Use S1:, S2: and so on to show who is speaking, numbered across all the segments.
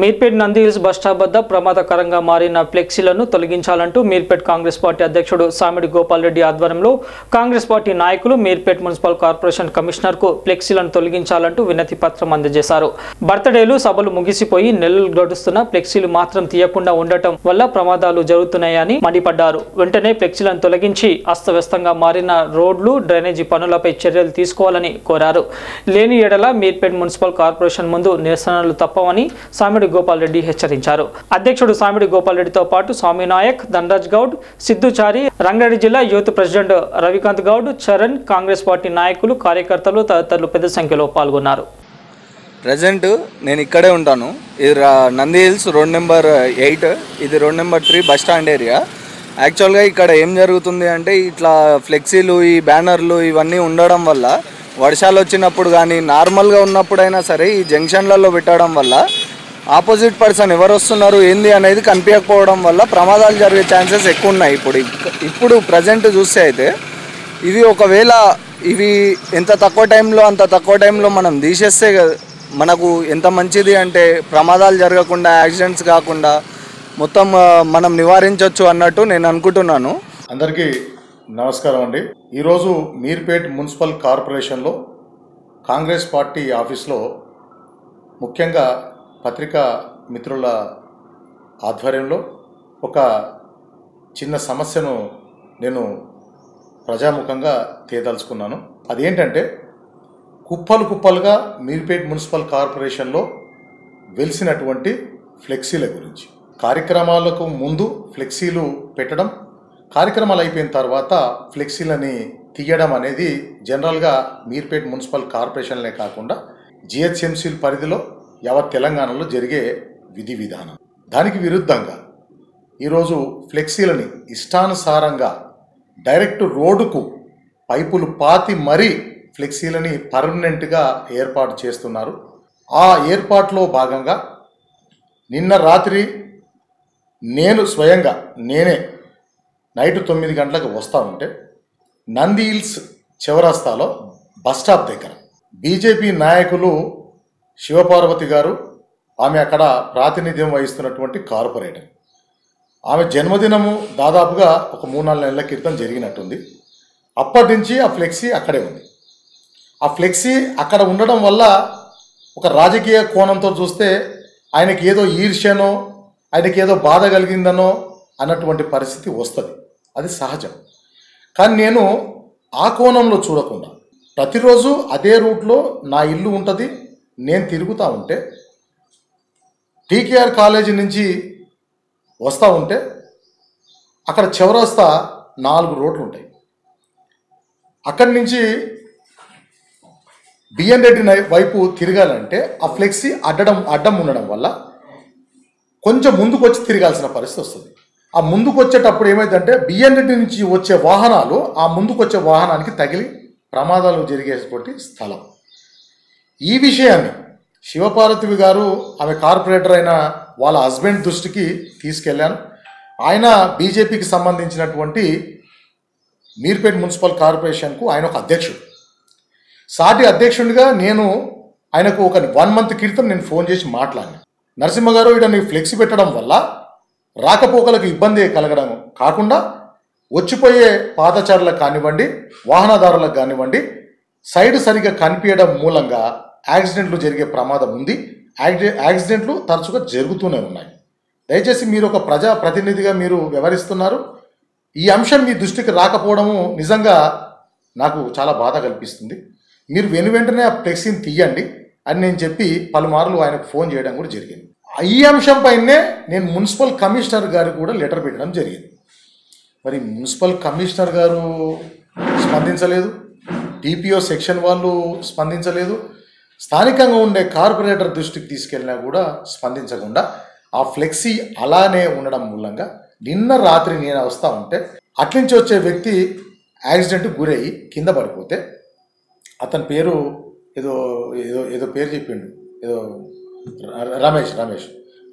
S1: Meerpet Nandi hills bus stop వద్ద ప్రమాదకరంగా మారిన ఫ్లెక్సీలను తొలగించాలంటూ మీర్పేట్ కాంగ్రెస్ పార్టీ అధ్యక్షుడు సామిడి గోపాల్ రెడ్డి ఆధ్వర్యంలో కాంగ్రెస్ పార్టీ నాయకులు మీర్పేట్ మున్సిపల్ కార్పొరేషన్ కమిషనర్కు ఫ్లెక్సీలను తొలగించాలంటూ వినతి పత్రం అందజేశారు. బర్త్డేలు సభలు ముగిసిపోయి నెలలు గడుస్తున్న ఫ్లెక్సీలు మాత్రం తీయకుండా ఉండటం వల్ల ప్రమాదాలు జరుగుతున్నాయని మండిపడ్డారు. వెంటనే ఫ్లెక్సీలను తొలగించి అస్తవ్యస్తంగా మారిన రోడ్లు డ్రైనేజీ పనులపై చర్యలు తీసుకోవాలని కోరారు. లేని ఎడల మీర్పేట్ మున్సిపల్ కార్పొరేషన్ ముందు నిరసనలు తప్పవని సామిడి సామిడి రెడ్డి హెచ్చరించారు. అధ్యక్షుడు సామిడి గోపాల్రెడ్డితో పాటు స్వామి నాయక్ ధనరాజ్ గౌడ్ సిద్ధుచారి రంగారెడ్డి జిల్లా youth president Ravikanth Goud Charan Congress party నాయకులు కార్యకర్తలు తదితరులు పెద్ద సంఖ్యలో పాల్గొన్నారు.
S2: ప్రజెంట్ నేను ఇక్కడే ఉంటాను. ఇది రా- Nandi hills road number eight. ఇది road number three bus stand area. యాక్చువల్గా ఇక్కడ ఏం జరుగుతుంది అంటే ఇట్లా ఫ్లెక్సీలు ఈ బ్యానర్లు ఇవన్నీ ఉండడం వల్ల వర్షాలు వచ్చినప్పుడు కానీ నార్మల్గా ఉన్నప్పుడైనా సరే ఈ జంక్షన్లలో పెట్టడం వల్ల ఆపోజిట్ పర్సన్ ఎవరు వస్తున్నారు ఏంది అనేది కనిపించకపోవడం వల్ల ప్రమాదాలు జరిగే ఛాన్సెస్ ఎక్కువ ఉన్నాయి ఇప్పుడు. ఇప్పుడు ప్రజెంట్ చూస్తే అయితే ఇవి ఒకవేళ ఇవి ఎంత తక్కువ టైంలో అంత తక్కువ టైంలో మనం తీసేస్తే మనకు ఎంత మంచిది అంటే ప్రమాదాలు జరగకుండా యాక్సిడెంట్స్ కాకుండా మొత్తం మనం నివారించవచ్చు అన్నట్టు నేను అనుకుంటున్నాను.
S3: అందరికీ నమస్కారం అండి. ఈరోజు మీర్పేట్ మున్సిపల్ కార్పొరేషన్లో కాంగ్రెస్ పార్టీ ఆఫీస్లో ముఖ్యంగా పత్రికా మిత్రుల ఆధ్వర్యంలో ఒక చిన్న సమస్యను నేను ప్రజాముఖంగా తేదలుచుకున్నాను. అదేంటంటే కుప్పలు కుప్పలుగా మీర్పేట్ మున్సిపల్ కార్పొరేషన్లో వెలిసినటువంటి ఫ్లెక్సీల గురించి. కార్యక్రమాలకు ముందు ఫ్లెక్సీలు పెట్టడం కార్యక్రమాలు అయిపోయిన తర్వాత ఫ్లెక్సీలని తీయడం అనేది జనరల్గా మీర్పేట్ మున్సిపల్ కార్పొరేషన్లే కాకుండా జిహెచ్ఎంసీల పరిధిలో యావత్ తెలంగాణలో జరిగే విధి విధానం. దానికి విరుద్ధంగా ఈరోజు ఫ్లెక్సీలని ఇష్టానుసారంగా డైరెక్ట్ రోడ్డుకు పైపులు పాతి మరీ ఫ్లెక్సీలని పర్మనెంట్గా ఏర్పాటు చేస్తున్నారు. ఆ ఏర్పాటులో భాగంగా నిన్న రాత్రి నేను స్వయంగా నేనే నైట్ తొమ్మిది గంటలకు వస్తూ ఉంటే నంది హిల్స్ చివరస్తాలో బస్ స్టాప్ దగ్గర బీజేపీ నాయకులు శివపార్వతి గారు ఆమె అక్కడ ప్రాతినిధ్యం వహిస్తున్నటువంటి కార్పొరేటర్. ఆమె జన్మదినము దాదాపుగా ఒక మూడు నాలుగు నెలల క్రితం జరిగినట్టుంది. అప్పటి నుంచి ఆ ఫ్లెక్సీ అక్కడే ఉంది. ఆ ఫ్లెక్సీ అక్కడ ఉండడం వల్ల ఒక రాజకీయ కోణంతో చూస్తే ఆయనకి ఏదో ఈర్ష్యనో ఆయనకి ఏదో బాధ కలిగిందనో అన్నటువంటి పరిస్థితి వస్తుంది. అది సహజం. కానీ నేను ఆ కోణంలో చూడకుండా ప్రతిరోజు అదే రూట్లో నా ఇల్లు ఉంటుంది నేను తిరుగుతూ ఉంటే టీకేఆర్ కాలేజీ నుంచి వస్తూ ఉంటే అక్కడ చివరస్తా నాలుగు రోడ్లు ఉంటాయి. అక్కడి నుంచి బిఎన్ రెడ్డి వైపు తిరగాలంటే ఆ ఫ్లెక్సీ అడ్డడం అడ్డం ఉండడం వల్ల కొంచెం ముందుకు వచ్చి తిరగాల్సిన పరిస్థితి వస్తుంది. ఆ ముందుకు వచ్చేటప్పుడు ఏమైందంటే బిఎన్ రెడ్డి నుంచి వచ్చే వాహనాలు ఆ ముందుకు వచ్చే వాహనానికి తగిలి ప్రమాదాలు జరిగేటువంటి స్థలం. ఈ విషయాన్ని శివపార్వతివి గారు ఆమె కార్పొరేటర్ అయిన వాళ్ళ హస్బెండ్ దృష్టికి తీసుకెళ్ళాను. ఆయన బీజేపీకి సంబంధించినటువంటి మీర్పేట్ మున్సిపల్ కార్పొరేషన్కు ఆయన ఒక అధ్యక్షుడు. సాటి అధ్యక్షుడిగా నేను ఆయనకు ఒక వన్ మంత్ క్రితం నేను ఫోన్ చేసి మాట్లాడాను. నరసింహ గారు ఫ్లెక్సీ పెట్టడం వల్ల రాకపోకలకు ఇబ్బంది కలగడం కాకుండా వచ్చిపోయే పాదచారులకు కానివ్వండి వాహనదారులకు కానివ్వండి సైడ్ సరిగా కనిపించడం మూలంగా యాక్సిడెంట్లు జరిగే ప్రమాదం ఉంది. యాక్సిడెంట్లు తరచుగా జరుగుతూనే ఉన్నాయి. దయచేసి మీరు ఒక ప్రజా ప్రతినిధిగా మీరు వ్యవహరిస్తున్నారు. ఈ అంశం మీ దృష్టికి రాకపోవడము నిజంగా నాకు చాలా బాధ కల్పిస్తుంది. మీరు వెను వెంటనే ఆ ఫ్లెక్సీని తీయండి. అని నేను చెప్పి పలుమార్లు ఆయనకు ఫోన్ చేయడం కూడా జరిగింది. ఈ అంశం పైనే నేను మున్సిపల్ కమిషనర్ గారు కూడా లెటర్ పెట్టడం జరిగింది. మరి మున్సిపల్ కమిషనర్ గారు స్పందించలేదు. టీపీఓ సెక్షన్ వాళ్ళు స్పందించలేదు. స్థానికంగా ఉండే కార్పొరేటర్ దృష్టికి తీసుకెళ్ళినా కూడా స్పందించకుండా ఆ ఫ్లెక్సీ అలానే ఉండడం మూలంగా నిన్న రాత్రి నేను వస్తూ ఉంటే అట్నుంచి వచ్చే వ్యక్తి యాక్సిడెంట్ గురయ్యి కింద పడిపోతే అతని పేరు ఏదో ఏదో ఏదో పేరు చెప్పిండు. ఏదో రమేష్ రమేష్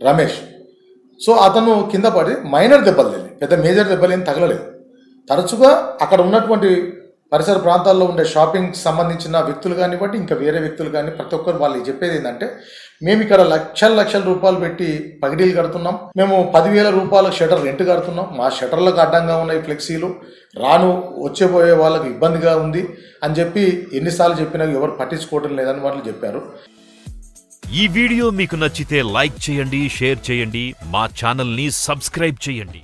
S3: రమేష్. సో అతను కింద పడి మైనర్ దెబ్బలు తగిలి పెద్ద మేజర్ దెబ్బలు ఏం తగలలేదు. తరచుగా అక్కడ ఉన్నటువంటి పరిసర ప్రాంతాల్లో ఉండే షాపింగ్ సంబంధించిన వ్యక్తులు కానివ్వండి ఇంకా వేరే వ్యక్తులు కానీ ప్రతి ఒక్కరు వాళ్ళు చెప్పేది ఏంటంటే మేము ఇక్కడ లక్షల లక్షల రూపాయలు పెట్టి పగిడీలు కడుతున్నాం. మేము పదివేల రూపాయల షటర్ రెంట్ కడుతున్నాం. మా షటర్లకు అడ్డంగా ఉన్నాయి ఫ్లెక్సీలు. రాను వచ్చేపోయే వాళ్ళకి ఇబ్బందిగా ఉంది అని చెప్పి ఎన్నిసార్లు చెప్పినా ఎవరు పట్టించుకోవడం లేదని వాళ్ళు చెప్పారు.
S4: ఈ వీడియో మీకు నచ్చితే లైక్ చేయండి షేర్ చేయండి. మా ఛానల్ని సబ్స్క్రైబ్ చేయండి.